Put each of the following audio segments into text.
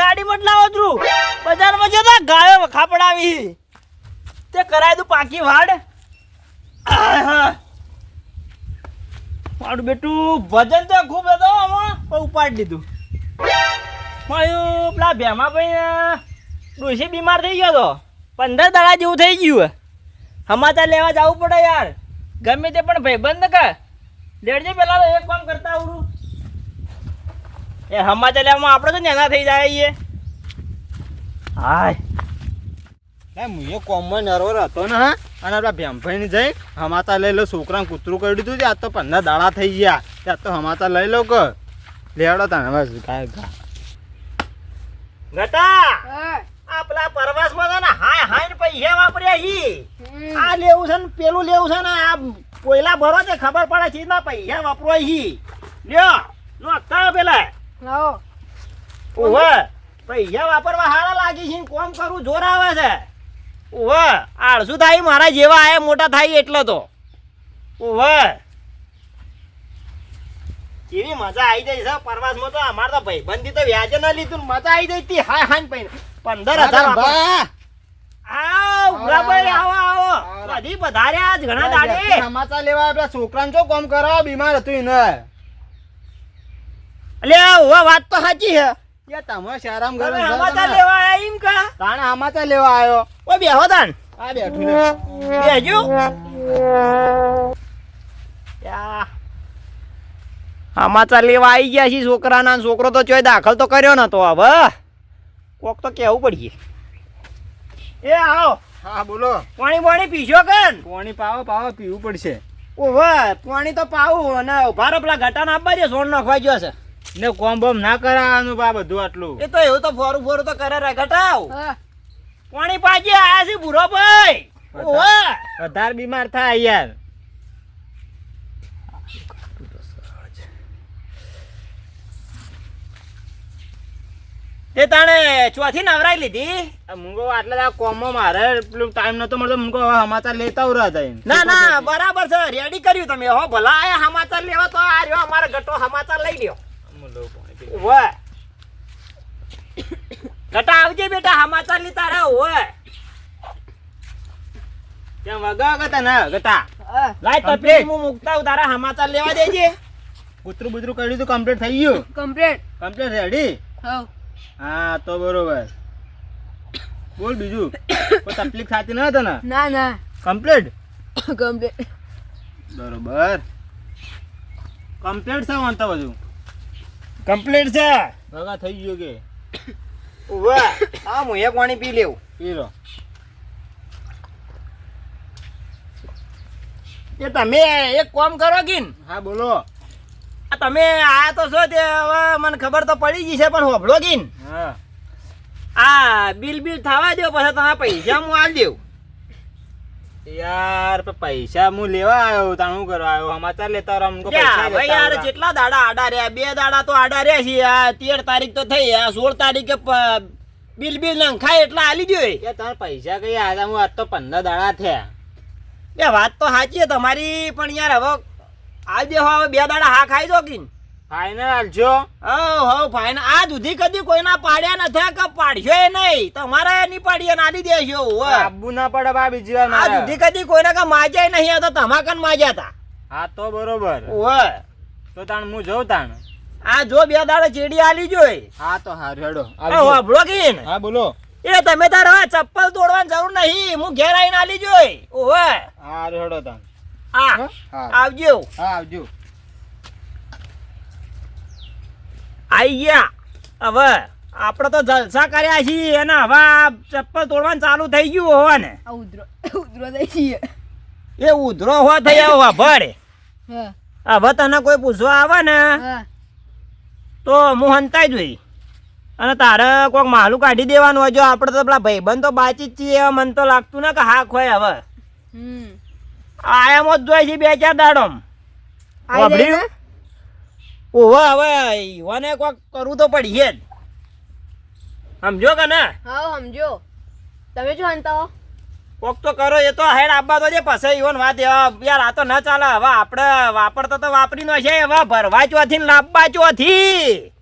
ગાડીમાં જ લાવો છું બજારમાં જતા ગાયો ખાપડાવી તે કરાય તું પાકી વાડ. મારું બેટું વજન તો ખૂબ હતો આમાં, પણ ઉપાડી દીધું. મળ્યું પેલા ભેમા ભાઈ ડોસી બીમાર થઈ ગયો તો. પંદર દાડા જેવું થઈ ગયું. સમાચાર લેવા જવું પડે યાર. ગમે તે પણ ભાઈ બંધ કર. લેડજે પેલા તો એક કામ કરતા આવડું. એ સમાચાર લેવામાં આપણે તો નેના થઈ જાય છીએ હાય. ના મુએ કોમમાં નરવર હતો ને હા? અને આપણા ભેમભાઈને જઈ હમાતા લઈ લો છોકરાને કૂતરું કરી દીધું છે આ તો પંદર દાડા થઈ ગયા. ત્યાં તો હમાતા લઈ લો કે. લેવડો તને બસ ગાય ગા. ગટા આપલા પરવાસમાં છે ને હાય હાય ને પૈસા વાપર્યા હી. આ લેવું છે ને પેલું લેવું છે ને આ કોયલા ભરો છે ખબર પડે છે ના પૈસા વાપરો હી લ્યો નો પેલા. ઓવે પૈસા વાપરવા હારા લાગી છે કોમ કરું જોર આવે છે. ઓવે આળસુ થાય મારા જેવા આયા મોટા થાય એટલો તો. ઓવે કેવી મજા આવી જાય છે પ્રવાસમાં તો અમાર તો ભાઈબંધી તો વ્યાજે ના લીધું મજા આવી જાય તી હાય ભાઈ પંદર હજાર આવ ઉઘરાભાઈ આવો આવો. બધી પધાર્યા આજ ઘણા દાડે. સમાચાર લેવા આપણા છોકરાને જો કોમ કરો બીમાર હતું એને એટલે વાત તો સાચી છે. યા તમે શારામ કરો તમે લેવા આયા એમ કા? તાણે હમાતા લેવા આવ્યો ઓ બેહો તાન આ બેઠું ને બેહજો. યા. સમાચાર લેવા આવી ગયા છે છોકરાના છોકરો તો ચોય દાખલ તો કર્યો નતો હવે કોક તો કેવું પડીએ. એ આવો. હા બોલો. પાણી પાણી પીશો કન પાણી પાવો પાવો પીવું પડશે. ઓવે પાણી તો પાવું અને ભારો પેલા ઘટાના આપવા દે સોન નાખવા ગયો છે. ને કોમ બોમ ના કરાવવાનું બા બધું આટલું. એ તો એવું તો ફોરું ફોરું તો કરે રે ઘટાવ હા. પાણી પાજી આયા છે ભૂરો ભાઈ. વધારે બીમાર થાય યાર. તે તાણે ચોથી નવરાઈ લીધી? આ મુંગો આટલા કોમમાં મારે પેલું ટાઈમ નતો મળતો મુંગો સમાચાર લેતા ઉરા થાય. ના ના બરાબર છે રેડી કર્યું તમે. હો ભલા આયા સમાચાર લેવા તો આ રહ્યો અમારે ગટો સમાચાર લઈ લ્યો ઓવે ગટા આવજે બેટા સમાચાર લીધા રહે ઓવે ત્યાં વગા ગતા ના ગતા હા. લાય હું મુકતા હું તારા સમાચાર લેવા દેજે. કૂતરું બુતરું કર્યું તો કમ્પ્લીટ થઈ ગયું? કમ્પ્લીટ કમ્પ્લીટ રેડી હા. તો બરોબર. બોલ બીજું. કોઈ તકલીફ થતી ને ના ના. કમ્પ્લીટ કમ્પ્લીટ બરોબર. કમ્પ્લીટ છે વાંધો બધું. કમ્પ્લીટ છે? ભગા થઈ ગયો કે? હા હું એક પાણી પી લેવું. પી લો એ તમે એક કામ કરો કિન હા બોલો. આ તમે આ તો છો તે હવે મને ખબર તો પડી ગઈ છે પણ હોભળો કિન હા. આ બિલ બિલ થવા દો પછી તમે પૈસા હું આલ દેવું યાર પૈસા હું લેવા આવ્યો તાણ હું કરવા આવ્યો? સમાચાર લેતા રહો અમને પૈસા લેતા યાર. જેટલા દાડા આડા રહ્યા બે દાડા તો આડા રહ્યા છે આ તેર તારીખ તો થઈ આ સોળ તારીખે બિલ બિલ નંખાય એટલા આલી ગયો યાર તારા પૈસા કઈ આવ્યા હું આજ તો પંદર દાડા થયા. એ વાત તો સાચી તમારી પણ યાર હવે આજે હવે બે દાડા હા ખાઈ દો કિન ફાઈનલ આલજો હવ હવ ફાઈન આ સુધી કદી કોઈના પાડ્યા નથી કે પાડશો એ નહીં. તમારે નહીં પાડીએ ને દેશો આબુ ના પડે બા બીજી વાર આ મારે. કદી કોઈને કે માજ્યા નહીં તો તમાકન માજ્યા હતા. હા તો બરોબર. ઓવે તો તાણ હું જઉં તાણ? આ જો બે દાડા ચેડી આલી જોઈ. હા તો હારું હેડો. આ કીન હા બોલો. એ તમે તાર હવે ચપ્પલ તોડવાની જરૂર નહીં. હું ઘેર આવીને આલી જોઈ. ઓવે હારું હેડો તાણ. હા. આવજો. હા આવજો. આઈ ગયા. હવે આપણે તો જલસા કર્યા છીએ અને હવે ચપ્પલ તોડવાનું ચાલુ થઈ ગયું હોવા ને ઉધરો ઉધરો થઈ છીએ એ ઉધરો હો થઈ આવો ભરે હવે તને કોઈ પૂછવા આવે ને તો હું હંતાઈ જોઈ અને તારે કોઈક માલું કાઢી દેવાનું હોય જો આપણે તો પેલા ભાઈબંધ તો બાચી જ છીએ મને તો લાગતું ને કે હા ખોય હવે. આયામો જ જોઈએ છે બે ચાર દાડોમ. ઓહો હવે ઈવાને કોક કરવું તો પડીએ જ. સમજો કે ને? હા સમજો. તમે જો હંતા હો કોક તો કરો એ તો હેડ આપવા તો છે પછી ઈવન વાત યાર આ તો ન ચાલે. હવે આપણે વાપરતા તો વાપરી નો છે. હવે ભરવા ચોથી ને લાવવા ચોથી.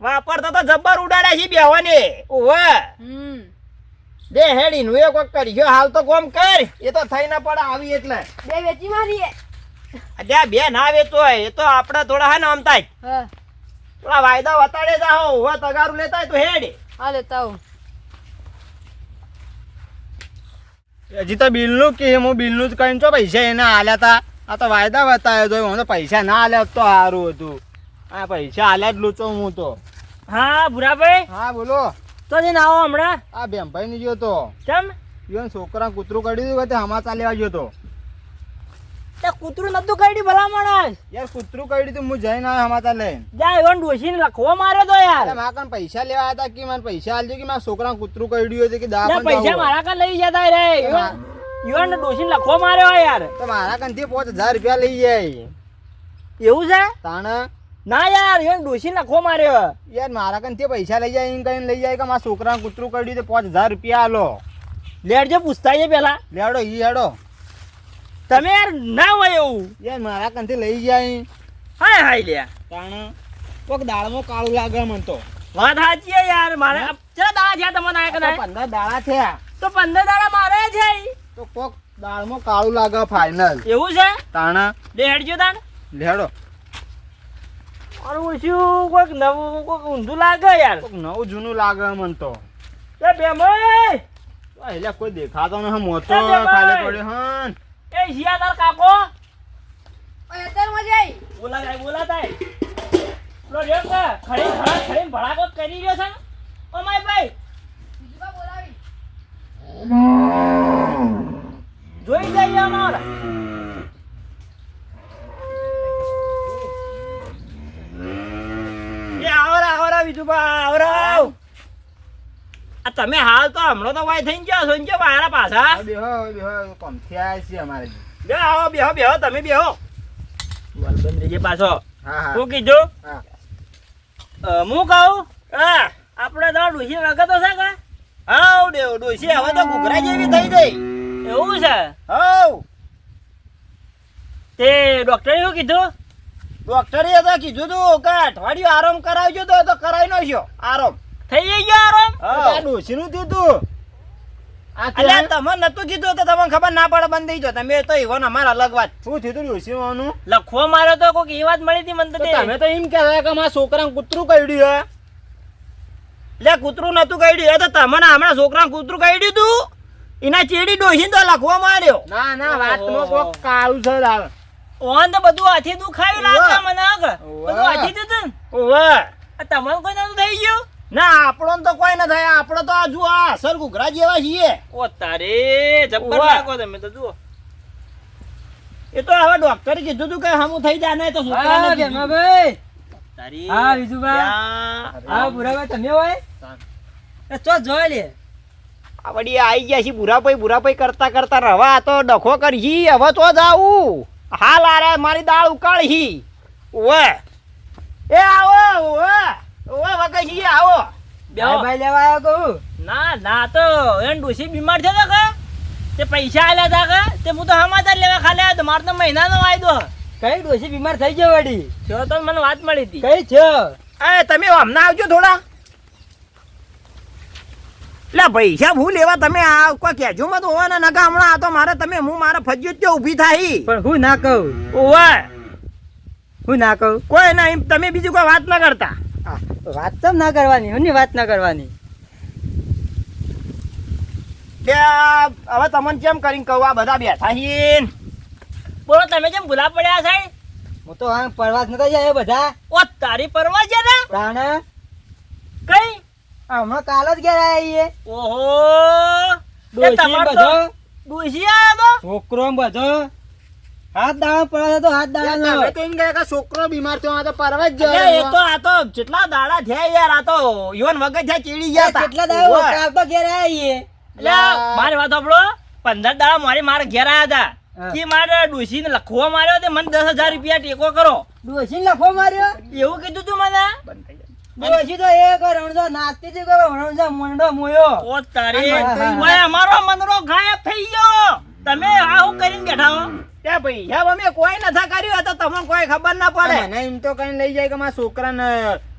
વાપરતા તો જબ્બર ઉડાડ્યા છે બેવાને ઓવે દે બે હેડી નું એક વખત કરી હાલ તો કોમ કર. એ તો થઈ ના પડે આવી એટલે. બે વેચી મારીએ. અલ્યા બે ના વેચો હોય એ તો આપણે થોડા હા ને આમતા જ થોડા વાયદા વતાડે જાઓ હવે તગારું લેતા હોય તો હેડે. હા લેતા હું હજી તો બિલનું કે હું બિલનું જ કહીને છો પૈસા એને આલ્યા તા. આ તો વાયદા બતાવ્યો તો હું તો પૈસા ના આલ્યા તો સારું હતું. આ પૈસા આલ્યા જ લૂચો હું તો. હા ભુરાભાઈ? હા બોલો. તો જઈને આવો હમણાં. આ બેમભાઈ ની ગયો તો. કેમ? ઈવન છોકરા કૂતરું કાઢી દીધું હમા લેવા ગયો તો. તે કૂતરું નતું કાઢી ભલા માણસ. યાર કૂતરું કાઢી દીધું હું જઈને આવ્યો હમાચા લઈને. જા એવન ડોશીને લખવો મારે તો યાર. મારા કાન પૈસા લેવા આવ્યા હતા કે મને પૈસા આલજો કે મારા છોકરા કૂતરું કાઢ્યું છે કે દા પૈસા. મારા કાન લઈ જતા રે. યુવાન ડોશીને લખવો માર્યો યાર. તો મારા કાનથી પાંચ હજાર રૂપિયા લઈ જાય. એવું છે? તાણ? ના યાર યુવાન ડોશીને લખવો માર્યો યાર મારા કાનથી પૈસા લઈ જાય એમ કહીને લઈ જાય કે મારા છોકરા કૂતરું કાઢ્યું તો પાંચ હજાર રૂપિયા આલો. લેડજો પૂછતા છે પેલા લેડો ઈ હેડો. તમે યાર ના હોય એવું. યાર મારા કંથી લઈ જાય. હાય હાય લ્યા. કારણ કોક દાળમાં કાળું લાગે મને તો. વાત સાચી યાર મારે ચલા દાળા છે તમને આ કદાચ પંદર દાળા છે તો પંદર દાળા મારે છે તો કોક દાળમાં કાળું લાગે ફાઇનલ એવું છે? તાણા લે હેડજો તાણ. લેડો. મારું શું કોઈક નવું કોઈક ઊંધું લાગે યાર. નવું જૂનું લાગે મને તો. બે ભાઈ એટલે કોઈ દેખાતો ન મોટો બે ખાલી પડ્યો હન. એ શિયાદાર કાકો. અત્યારે મજા આવી બોલા થાય બોલા થાય લો કે ખડી ખડા ખડી ભડાકો કરી રહ્યો છે ઓ માય ભાઈ. બીજું બોલાવી. જોઈ જઈએ અમાર. એ આવરા આવરા બીજું તમે હાલ તો હમણાં તો વાય થઈને ગયા છો ને કેમ પાછા. બેહો બેહો કોમથી આયા છે અમારે બે. આવો બેહો બેહો તમે બેહો. બંધ રહીએ પાછો. હા કીધું? હું. કહું? હા આપણે તો ડોસી વગર છે કે? હાઉ દેવ ડોસી હવે તો ઘૂઘરા જેવી થઈ ગઈ. એવું છે? હાઉ તે ડોક્ટરે શું કીધું? ડોક્ટરે તો કીધું તું કે અઠવાડિયું આરામ કરાવજો તો તો કરાવી નાખ્યો. આરામ. થઈ ગયો આરામ આ ડોશીનું થયું અલ્યા કેમ? નતું કીધું તો તમને ખબર ના પડે બંધ થઈ ગયો તમે તો ઈવન અમાર અલગ વાત. શું થયું તું ડોશીનું લખવો માર્યો તો કોઈક એ વાત મળી હતી મને તો તમે તો એમ કહેતા કે મારા છોકરાને કૂતરું કાઢ્યું લે કૂતરું નતું કાઢ્યું. એ તો તમને હમણાં છોકરા કૂતરું કાઢ્યું તું? એના ચેડી ડોસી તો લખવા માર્યો. ના ના વાતમાં કોક કાળું છે દાળ. ઓન તો બધું હાથી દુખાયું લાગે ઓવે. મને. બધું હાથી દીધું? આ તમને કોઈ નતું થઈ ગયું? ના આપણો તો કોઈ ના થાય. આપણો તો આ જુઓ આ સર ઘૂઘરા જેવા છીએ. ઓ તારે જબ્બર લાગો તમે તો જુઓ. એ તો હવે ડોક્ટર કીધું તું કે હમું થઈ જાય ને તો છોકરાને કીધું. ભાઈ. તારી હા, વિજુભાઈ. હા ભુરાભાઈ તમે હોય? એ ચો જોઈ લે. આ વડી આઈ ગયા છે બુરાભાઈ બુરાભાઈ કરતા કરતા રવા તો ડખો કરી હવે તો જાવું હાલ આરે મારી દાળ ઉકાળી ઓવે એ આવો ઓવે ઓવે વગાઈ આવો. ભાઈ ભાઈ લેવા આવ્યો કહું? ના ના તો એન ડોસી બીમાર છે તો કે? તે પૈસા આલ્યા હતા કે? તે હું તો સમાચાર લેવા ખાલી આવ્યો તો મારો તો મહિનાનો વાયદો કઈ ડોસી બીમાર થઈ ગયો વડી થયો તો મને વાત મળી હતી. કઈ છે? એ તમે હમણાં આવજો થોડા. લે પૈસા ભૂ લેવા તમે આ કોઈ કહેજો મત હોવાના નકા હમણાં. આ તો મારે તમે હું મારા ફજ્જત તો ઊભી થાય પણ હું ના કહું? ઓવે. હું ના કહું? કોઈ ના તમે બીજું કોઈ વાત ના કરતા. વાત તો ના કરવાની હું વાત ના કરવાની? હવે તમને કેમ કરીને કહું આ બધા બેઠા હીન. બોલો તમે કેમ ભૂલા પડ્યા સાહેબ? હું તો આ પરવાસ નતા જાય બધા. ઓ તારી પરવાસ છે ને? પ્રાણા? કઈ? હમણાં કાલ જ ઘેર આવીએ ઓહો. ડોસી બધો. ડોસી તો? છોકરો બધો. હાથ દાડા પડે તો હાથ તમે દાડા તો એમ કહે કે છોકરો બીમાર થયો આ તો પરવા જ જાય એ તો આ તો જેટલા દાડા થયા યાર આ તો યોન વગર થયા ચીડી ગયા હતા કેટલા દાડા. કાલ તો ઘેર આવીએ એટલે મારી વાત સાંભળો. પંદર દાડા મારી મારા ઘેર આયા હતા કે મારે ડોસીને લખવા માર્યો તે મને દસ હજાર રૂપિયા ટેકો કરો. ડોસીને લખવા માર્યો? એવું કીધું તું મને? ડોસી તો એક રણજો નાચતી હતી કે રણજો મંડો મોયો. ઓ તારી. અમારો મનરો ગાયબ થઈ ગયો. તમે આ હું કરીને બેઠા હો. ત્યાં પૈસા અમે કોઈ નથા કર્યું તો તમને કોઈ ખબર ના પડે. મને એમ તો કઈ લઈ જાય કે મારા છોકરાને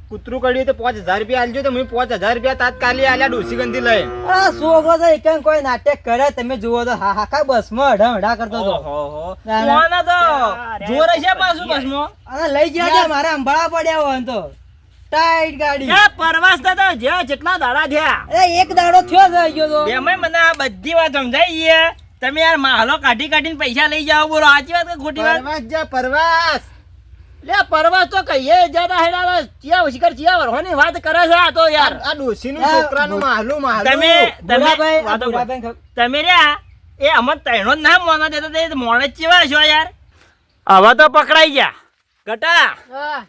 કૂતરું કર્યું તો પાંચ હજાર રૂપિયા આલજો તો હું પાંચ હજાર રૂપિયા તાત્કાલિક આલ્યા ડોસી ગંધી લઈ. આ છોકરો તો એક કોઈ નાટક કરે તમે જુઓ તો હા હાખા બસમાં અઢા અઢા કરતો હતો. ના. તો. જોર છે પાછું બસમાં? અને લઈ ગયા મારા અંબાળા પડ્યા હોય તો. ટાઈટ ગાડી. એ પરવાસ તો જે જેટલા દાડા થયા. એ એક દાડો થયો ગયો તો. એમાં મને આ બધી વાત સમજાઈ ગઈ. તમે યાર માહલો કાઢી કાઢીને પૈસા લઈ જાઓ બોલો. સાચી વાત કે ખોટી વાત? પરવાસ જા પરવાસ. લે પરવાસ તો કહીએ જતા હેડા ચિયા શિખર ચિયા વરવાની વાત કરે છે આ તો યાર. આ ડોસીનું યાર, છોકરાનું માહલું માહલું. તમે તમે તમે રહ્યા એ અમર તૈણો જ ના મોના દેતા તે મોણે જ ચેવા છો યાર. હવે તો પકડાઈ ગયા. ગટા હા.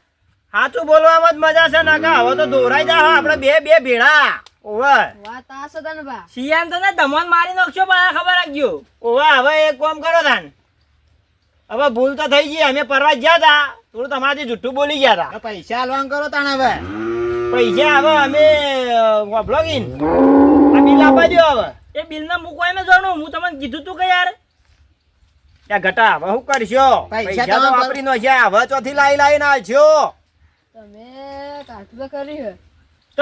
સાચું બોલવામાં જ મજા છે નાકા. હવે તો દોરાઈ જા આપણે બે બે ભેળા. ઓવે. વાત આ સદન બા. શિયાન તો ને ધમણ મારી નાખશો પણ આ ખબર રાખજો. હવે એક કામ કરો તાન. હવે ભૂલ તો થઈ ગઈ અમે પરવા ગયા હતા થોડું તમારાથી જુઠ્ઠું બોલી ગયા હતા પૈસા આલવાન કરો તાણ હવે. પૈસા હવે અમે બ્લોગિન આ બિલ આપવા દો હવે. એ બિલ ના મૂકવાય ને જાણું હું તમને કીધું તું કે યાર? ત્યાં ઘટા હવે શું કરશો? પૈસા તો તો વાપરી નો છે. હવે ચોથી લાઈ લાઈ ના છો તમે કાઠું તો કર્યું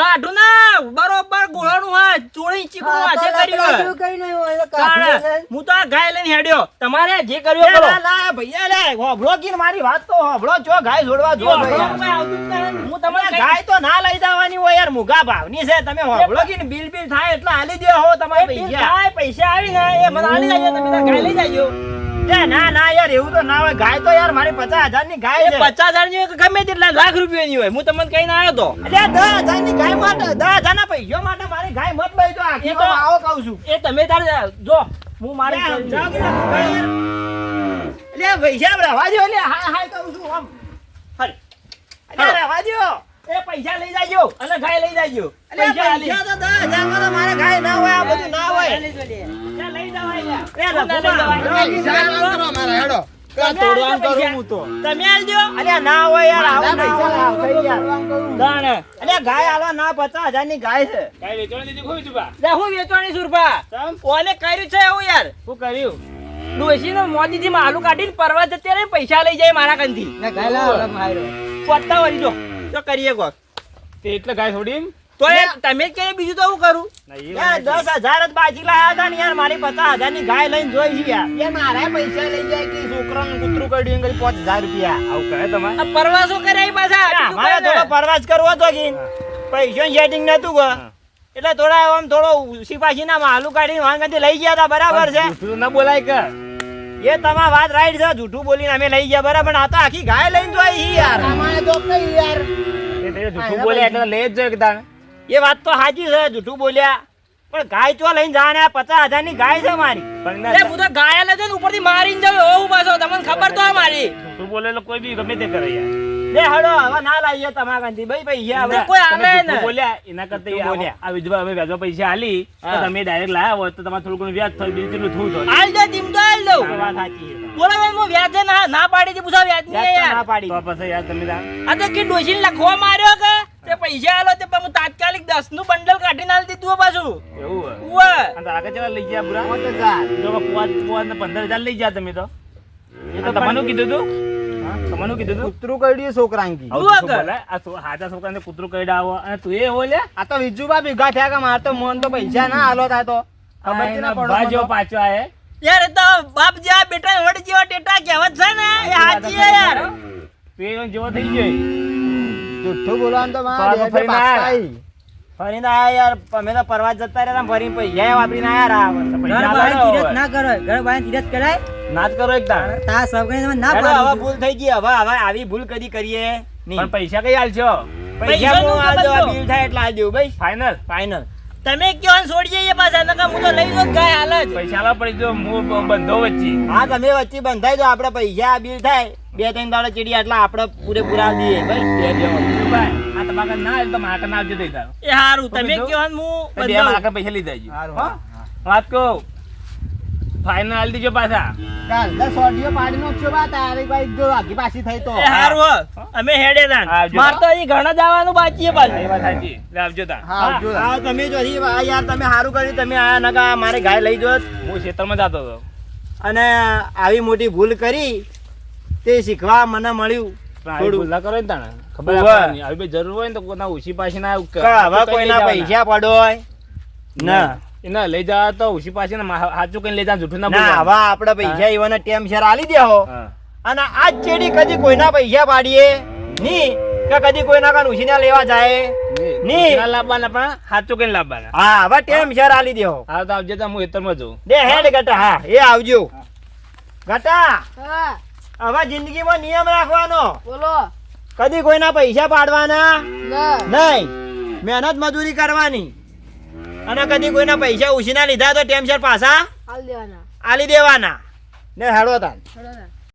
આઠું ના. બરોબર ગોળાનું હા ચોળી ચીકણું હાથે કર્યું કાઢ્યું કઈ નહીં હોય તો તાણે, કાઢ્યું નહીં. હું તો આ ગાય લઈને હેડ્યો. તમારે જે કર્યું કરો. ના, ના, ભૈયા લે હોભળો કીન મારી વાત તો હોભળો. છો ગાય છોડવા જો જો, જ. હું તમને ગાય તો ના લઈ જવાની હોય યાર મુગા ભાવની છે. તમે હોભળો કીન બિલ બિલ થાય એટલે આલી દે હો તમારે પૈસા પૈસા આવી ને એ મને આલી જાય તમે ગાય લઈ જાજો. એ ના ના યાર એવું તો ના હોય. ગાય તો યાર મારી પચાસ હજારની ગાય છે. પચાસ હજારની ગમે તેટલા લાખ રૂપિયાની હોય. હું તમને કહીને આવ્યો તો. અલ્યા દસ હજારની ગાય માટે દસ હજાર ના પૈસા માટે મારી ગાય મત લઈ તો આખી તો- આવો કહું છું. એ તમે તાર જો. હું મારી ના, પૈસા રહેવા દો અલ્યા હાય હાય કહું છું આમ. હલ. રહેવા દો એ પૈસા લઈ જાજો. અને ગાય લઈ જાજો. પૈસા આલી. પૈસા તો દસ હજારમાં તો મારે ગાય ના હોય આ બધું હોય. લઈ જવાય કરું હું તો? તમે આલજો. અલ્યા ના હોય યાર આવું ના હોય આવું થઈ યાર. અલ્યા ગાય આલવા ના પચાસ હજારની ગાય છે લે હું વેચવાની સુરપા ઓને કર્યું છે એવું યાર. શું કર્યું? ડોશી ને મોદીજી માલું કાઢીને પરવા જતે પૈસા લઈ જાય મારા કંથી ના ગાય લાવો, હવે પત્તા વળી જો તો કરીએ કોક. એટલે ગાય થોડી તો તમે કે બીજું તો હું કરું? યાર દસ હજાર જ બાજી લાયા હતા ને યાર મારી પચાસ હજારની ગાય લઈને જોઈ છે યાર. મારા પૈસા લઈ જાય કે છોકરાનું કૂતરું કર્યું કઈ પાંચ હજાર રૂપિયા. આવું કહે તમારે આ પરવાસો કરે પાછા? મારે થોડો પરવાસ કરવો હતો કે પૈસા સેટિંગ નતું કો એટલે થોડા આમ થોડો સિપાસી ના માલું કાઢીને વાંગાથી લઈ ગયા હતા બરાબર છે? ના બોલાય કે. એ તમારી વાત રાઈટ છે. જૂઠું બોલીને અમે લઈ ગયા બરાબર આ તો આખી ગાય લઈને જોઈ હી યાર. અમારે તો કઈ યાર. એ જૂઠું બોલે એટલે લે જ જાય તાણે એ વાત તો સાચી છે જૂઠું બોલ્યા. પણ ગાય તો લઈને જાણે આ પચાસ હજારની ગાય છે મારી. પણ હું તો ગાયા લેજો ને ઉપરથી મારીને જાવ એવું પાછો. તમને ખબર તો આ મારી. તું બોલે એટલે કોઈ બી ગમે તે કરે યાર. લે હડો હવે ના લાવીએ તમારા કાંથી ભાઈ ભાઈ હવે કોઈ તમે આવે ને બોલ્યા. એના કરતા બોલ્યા. આ વિધવા અમે વ્યાજો પૈસા આલી તો તમે ડાયરેક્ટ લાયા હોત તો તમારે થોડું ઘણું વ્યાજ થયું બીજું થોડું થયું તો? હાલ દો તીમ તો દઉં. એ વાત સાચી છે. બોલો બેન હું વ્યાજે ના ના પાડી હતી પૂછા વ્યાજ નહીં યાર. ના પાડી. તો પછી યાર તમે આ તો કે ડોશીને લખવા માર્યો કે? તે પૈસા આલો તે પણ તાત્કાલિક દસનું બંડલ કાઢીને આલી દીધું પાછું. એવું હોય? અને આગળ ચલા લઈ ગયા બુરા? પાંચ હજાર. જો કે પાંચ પાંચ ને પંદર લઈ ગયા તમે તો. એ તો તમારું કીધું તું? તમને કીધું તું? કૂતરું આ છો- છોકરાને કૂતરું કઈડા આવો? અને તું એ બોલ્યા આ તો વિજુબા ભેગા થયા કે માર તો મોન તો પૈસા ના હાલો થાય તો? ખબર જ ના પડો પાછો આયે. યાર એ તો બાપ જેવા બેટા વડ જેવા ટેટા કહેવત છે ને એ સાચી છે યાર. તું જેવો થઈ ગયો. જુઠ્ઠું બોલવાનું તો તો મારે આ. તો ફરીને આયા. યાર અમે તો પરવા જતા રહ્યા ફરીને પૈસા વાપરીને આયા રા તો ઘર પૈસા. ના કરો ઘર બાય તીરથ કરાય? ના જ કરો એક તાણ તા સબ કઈ તમે ના પાડો. હવે ભૂલ થઈ ગઈ હવે હવે આવી ભૂલ કદી કરીએ પણ પૈસા કઈ આલશો? પૈસા પૈસાનું હું આ બિલ થાય એટલે આલ દેવું ભાઈ. ફાઇનલ ફાઇનલ તમે કયો ને છોડી જઈએ પાછા નકા હું તો લઈ જો ગાય હાલ જ પૈસા લા પડી જો હું બંધો વચ્ચે. હા તમે વચ્ચે બંધાઈ દો આપણે પૈસા બિલ થાય. બે ત્રણ દાડા ચીડી આટલા આપણે પૂરેપૂરા દઈએ. ભાઈ બે બે ભાઈ? આ તમારે ના એટલે તમે મારા ના આવજો દઈ એ હારું તમે? કયો હું બે બંધાવું. પૈસા લઈ હા, વાત કહું. ફાઇનલ આલી દેજો પાછા. કાલ દસ ઓડિયો પાડી નાખજો બા તારી ભાઈ જો આગી પાછી થઈ તો. એ હો. અમે હેડે તાન માર તો હજી ઘણા જવાનું બાકી છે પાછું. વાત સાચી. આવજો તા આવજો. હા તમે જો હજી આ યાર તમે સારું કર્યું તમે આયા નકા મારે ગાય લઈ જોત. હું ખેતરમાં જતો હતો. અને આવી મોટી ભૂલ કરી તે શીખવા મને મળ્યું થોડું. ભૂલ ના કરો ને તાણે. ખબર આવી જરૂર હોય ને તો કોઈના ઉછી પાછી ના કોઈના. પૈસા પડોય ના. એના લઈ જવા તો ઉસી પાછી ને મા- કઈ લઈ જવા જૂઠું ના ના હવે. આપણે પૈસા એવાના ટેમ શેર આલી દે હો. અને આજ ચેડી કદી કોઈના પૈસા પાડીએ. ની કે કદી કોઈના કાન ઉછીના લેવા જાય. ની નહીં. લાવવાના પણ સાચું કઈ લાવવાના. હા હવે ટેમ શેર આલી દેહો હા. તો આવજે તો હું ખેતરમાં જઉં. દે હેડ ગટા હા એ આવજો. ગટા હવે જિંદગીમાં નિયમ રાખવાનો. બોલો. કદી કોઈના પૈસા પાડવાના? ના. નહીં. મહેનત મજૂરી કરવાની. અને કદી કોઈના પૈસા ઉછીના લીધા તો ટેમ પાછા આલી દેવાના. ને હાડો તાન.